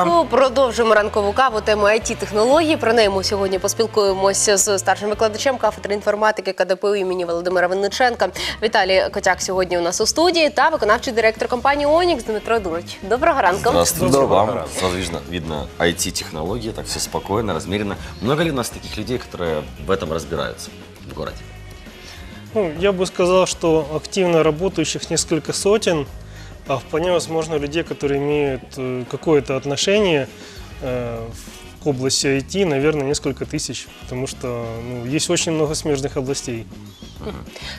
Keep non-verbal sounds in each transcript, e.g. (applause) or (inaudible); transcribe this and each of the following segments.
ранку. Продовжуємо ранкову каву тему it технології. Про неї ми сьогодні поспілкуємося з старшим викладачем кафедри інформатики КДПУ імені Володимира Винниченка. Віталій Котяк сьогодні у нас у студії та виконавчий директор компанії Онікс Дмитро Дурич. Доброго ранку. Здравствуйте Доброго вам. ранку. Сразу видно, видно IT-технологии, так все спокойно, размеренно. Много ли у нас таких людей, которые в этом разбираются в городе? Ну, я бы сказал, что активно работающих несколько сотен, а вполне возможно людей, которые имеют э, какое-то отношение э, к области IT, наверное, несколько тысяч, потому что ну, есть очень много смежных областей.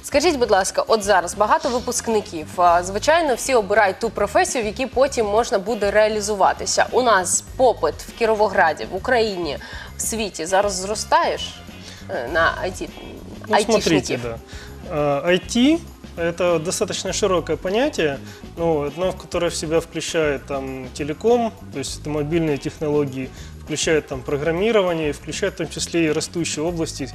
Скажіть, будь ласка, от зараз багато випускників. а, Звичайно, всі обирають ту професію, в якій потім можна буде реалізуватися. У нас попит в Кіровограді, в Україні, в світі зараз зростаєш е, на IT, Ну, смотрите, айтішників. да. А, IT – это достаточно широкое понятие, ну, одно, в которое в себя включает там телеком, то есть это мобильные технологии, включает там программирование, включает в том числе и растущие области,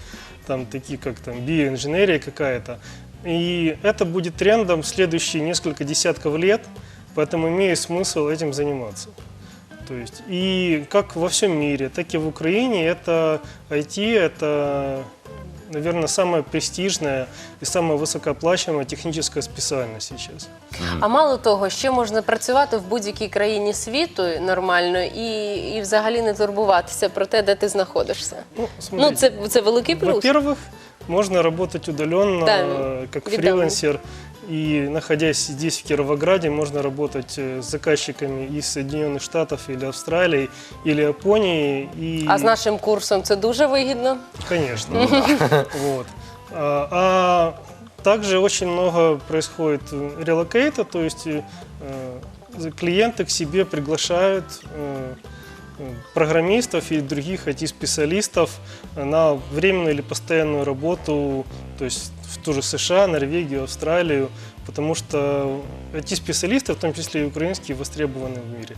там такие как там биоинженерия какая-то. И это будет трендом в следующие несколько десятков лет, поэтому имеет смысл этим заниматься. То есть, и как во всем мире, так и в Украине, это IT, это, наверное, самая престижная и самая высокооплачиваемая техническая специальность сейчас. А мало того, ще можна працювати в будь-якій країні світу нормально і, і взагалі не турбуватися про те, де ти знаходишся. Ну, Ну, смотрите, це, це великий плюс. во-первых, можно работать удаленно, Да, э, как видно. фрилансер, и находясь здесь, в Кировограде, можно работать э, с заказчиками из Соединенных Штатов или Австралии, или Японии. И... А з нашим курсом це дуже вигідно. Конечно. (laughs) Вот. А, а также очень много происходит э, релокейта, то есть э, э, клиенты к себе приглашают э, э, программистов и других IT-специалистов на временную или постоянную работу, то есть в ту же США, Норвегию, Австралию, потому что IT-специалисты, в том числе и украинские, востребованы в мире.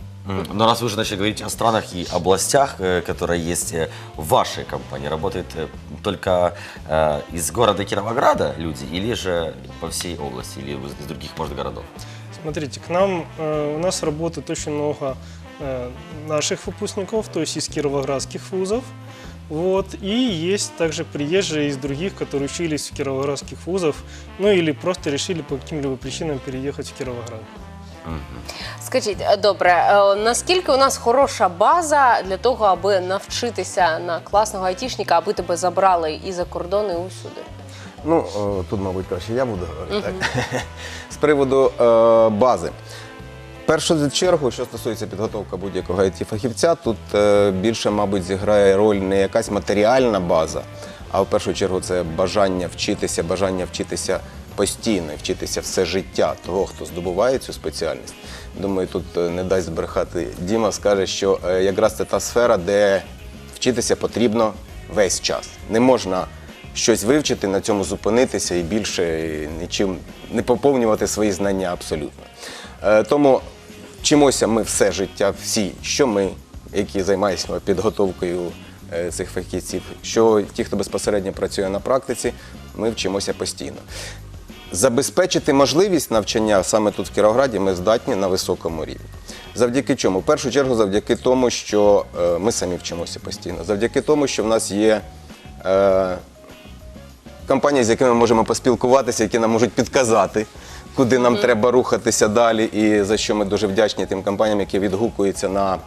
Но раз вы уже начали говорить о странах и областях, э, которые есть э, в вашей компании, работают э, только из города Кировограда люди или же по всей области, или из других, может, городов? Смотрите, к нам у нас работает очень много наших выпускников, то есть из кировоградских вузов. Вот, и есть также приезжие из других, которые учились в кировоградских вузов, ну или просто решили по каким-либо причинам переехать в Кировоград. Скажіть, е, добре, е, наскільки у нас хороша база для того, аби навчитися на класного айтішника, аби тебе забрали і за кордон, і усюди? Ну, е, тут, мабуть, краще я буду говорити. Так? (laughs) З приводу е, бази. Першу чергу, що стосується підготовки будь-якого it фахівця тут е, більше, мабуть, зіграє роль не якась матеріальна база, а в першу чергу це бажання вчитися, бажання вчитися постійно, вчитися все життя того, хто здобуває цю спеціальність. Думаю, тут е, не дасть збрехати Діма, скаже, що е, якраз це та сфера, де вчитися потрібно весь час. Не можна щось вивчити, на цьому зупинитися і більше нічим не поповнювати свої знання абсолютно. Тому вчимося ми все життя, всі, що ми, які займаємося підготовкою е, цих фахівців, що ті, хто безпосередньо працює на практиці, ми вчимося постійно. Забезпечити можливість навчання саме тут в Кіровограді ми здатні на високому рівні. Завдяки чому? В першу чергу, завдяки тому, що е, ми самі вчимося постійно, завдяки тому, що в нас є е, компанії, з якими ми можемо поспілкуватися, які нам можуть підказати, куди нам треба рухатися далі, і за що ми дуже вдячні тим компаніям, які відгукуються на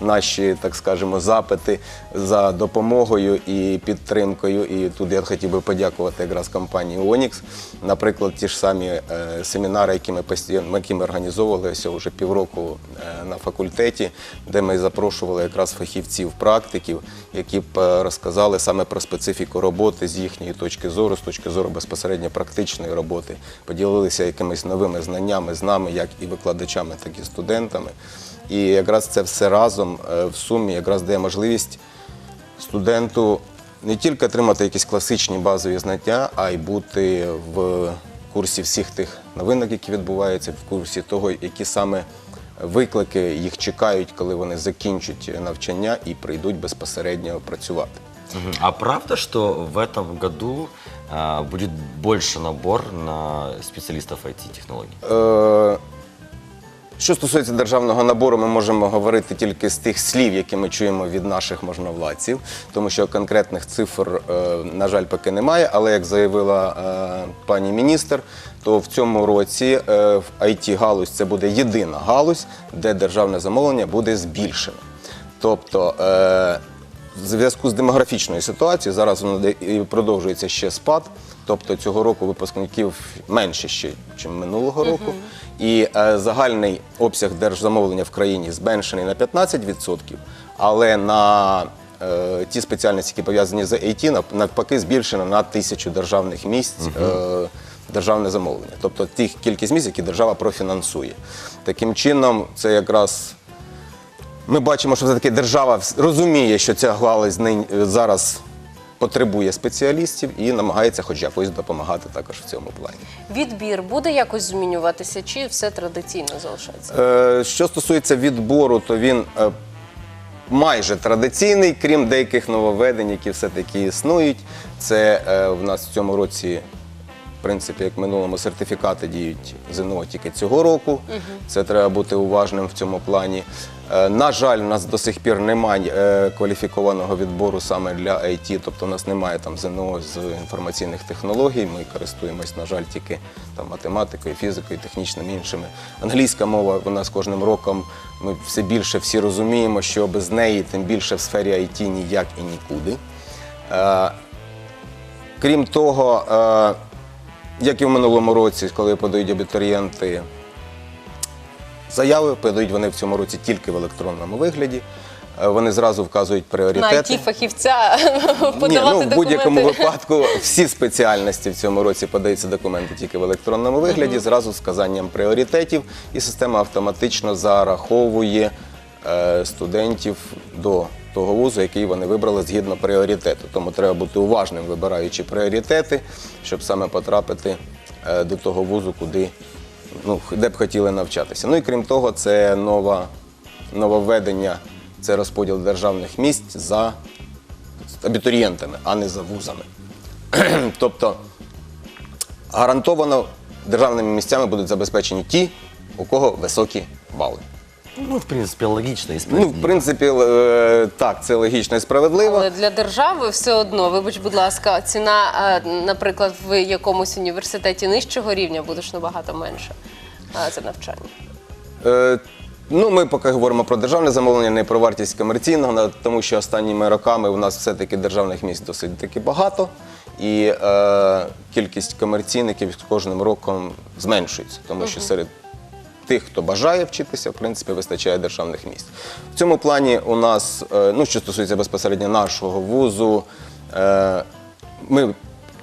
наші, так скажемо, запити за допомогою і підтримкою. І тут я хотів би подякувати якраз компанії Onyx. Наприклад, ті ж самі е, семінари, які ми постійно які ми організовували ось вже півроку е, на факультеті, де ми запрошували якраз фахівців, практиків, які б е, розказали саме про специфіку роботи з їхньої точки зору, з точки зору безпосередньо практичної роботи, поділилися якимись новими знаннями з нами, як і викладачами, так і студентами. І якраз це все разом е, в сумі якраз дає можливість студенту не тільки отримати якісь класичні базові знання, а й бути в курсі всіх тих новинок, які відбуваються, в курсі того, які саме виклики їх чекають, коли вони закінчать навчання і прийдуть безпосередньо працювати. А правда, что в этом году а, будет больше набор на специалистов IT-технологий? Що стосується державного набору, ми можемо говорити тільки з тих слів, які ми чуємо від наших можновладців, тому що конкретних цифр, е, на жаль, поки немає. Але як заявила е, пані міністр, то в цьому році е, в it галузь це буде єдина галузь, де державне замовлення буде збільшено. Тобто в зв'язку з демографічною ситуацією зараз воно і продовжується ще спад. Тобто цього року випускників менше ще, ніж минулого року. І е, загальний обсяг держзамовлення в країні зменшений на 15%, але на е, ті спеціальності, які пов'язані з IT, нав- навпаки, збільшено на тисячу державних місць. Е, Державне замовлення, тобто тих кількість місць, які держава профінансує. Таким чином, це якраз ми бачимо, що все-таки держава розуміє, що ця галузь нині зараз потребує спеціалістів і намагається хоч якось допомагати також в цьому плані. Відбір буде якось змінюватися, чи все традиційно залишається? Е, Що стосується відбору, то він е, майже традиційний, крім деяких нововведень, які все-таки існують. Це е, в нас в цьому році, принципі, як в минулому, сертифікати діють ЗНО тільки цього року. Це треба бути уважним в цьому плані. Е, На жаль, у нас до сих пір немає е, кваліфікованого відбору саме для IT, тобто у нас немає там ЗНО з інформаційних технологій. Ми користуємось, на жаль, тільки математикою, фізикою, технічними іншими. Англійська мова у нас кожним роком ми все більше всі розуміємо, що без неї, тим більше в сфері IT ніяк і нікуди. Е, Крім того, як і в минулому році, коли подають абітурієнти. Заяви, подають вони в цьому році тільки в електронному вигляді. Е, Вони зразу вказують На it фахівця (laughs) подавати Ні, ну, в будь-якому випадку (laughs) всі спеціальності в цьому році подаються документи тільки в електронному вигляді, зразу з вказанням пріоритетів, і система автоматично зараховує е, студентів до того вузу, який вони вибрали згідно пріоритету. Тому треба бути уважним, вибираючи пріоритети, щоб саме потрапити е, до того вузу, куди ну, де б хотіли навчатися. Ну і крім того, це нова, нововведення, це розподіл державних місць за абітурієнтами, а не за вузами. (clears throat) тобто гарантовано державними місцями будуть забезпечені ті, у кого високі бали. Ну, в принципе, логично и Ну, справедливо. в принципі, е, так, це логічно і справедливо. Але для держави все одно, вибач, будь ласка, ціна, е, наприклад, в якомусь університеті нижчого рівня буде ж набагато менше е, за навчання. Е, Ну, ми поки говоримо про державне замовлення, не про вартість комерційного, на- тому що останніми роками у нас все-таки державних місць досить таки багато, і е, кількість комерційників з кожним роком зменшується, тому що серед тих, хто бажає вчитися, в принципі, вистачає державних місць. В цьому плані у нас, е, ну, що стосується безпосередньо нашого вузу, е, ми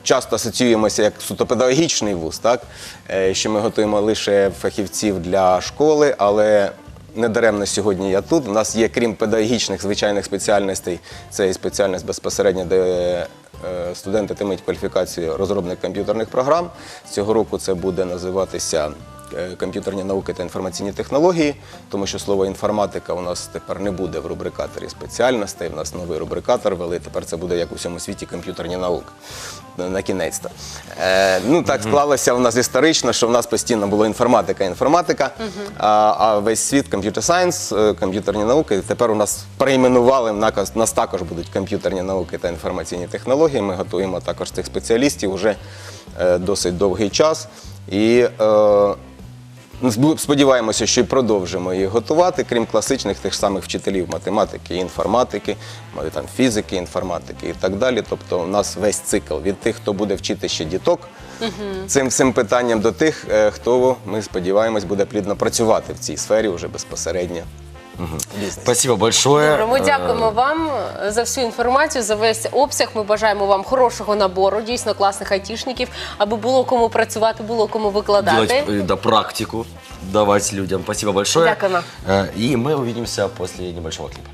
часто асоціюємося як суто педагогічний вуз, так? Е, що ми готуємо лише фахівців для школи, але недаремно сьогодні я тут. У нас є, крім педагогічних звичайних спеціальностей, це і спеціальність безпосередньо, де студенти отримують кваліфікацію розробник комп'ютерних програм. Цього року це буде називатися комп'ютерні науки та інформаційні технології, тому що слово інформатика у нас тепер не буде в рубрикаторі спеціальностей. У нас новий рубрикатор ввели. Тепер це буде як у всьому світі комп'ютерні науки. На- На кінець-то. Е, ну так склалося у нас історично, що в нас постійно було інформатика, інформатика, а, а весь світ комп'ютер сайенс, е, комп'ютерні науки. Тепер у нас перейменували, наказ- у нас також будуть комп'ютерні науки та інформаційні технології. Ми готуємо також цих спеціалістів уже е, досить довгий час. І е, Сподіваємося, що і продовжимо її готувати, крім класичних тих самих вчителів математики, інформатики, там фізики, інформатики і так далі. Тобто у нас весь цикл від тих, хто буде вчити ще діток, цим всім питанням до тих, е, хто ми сподіваємось буде плідно працювати в цій сфері вже безпосередньо бізнесі. Спасибо большое. Добре, ми Э, дякуємо вам за всю інформацію, за весь обсяг. Ми бажаємо вам хорошого набору, дійсно класних айтішників, аби було кому працювати, було кому викладати. Делать э, да, практику, давать людям. Спасибо большое. Дякуємо. Э, И мы увидимся после небольшого клипа.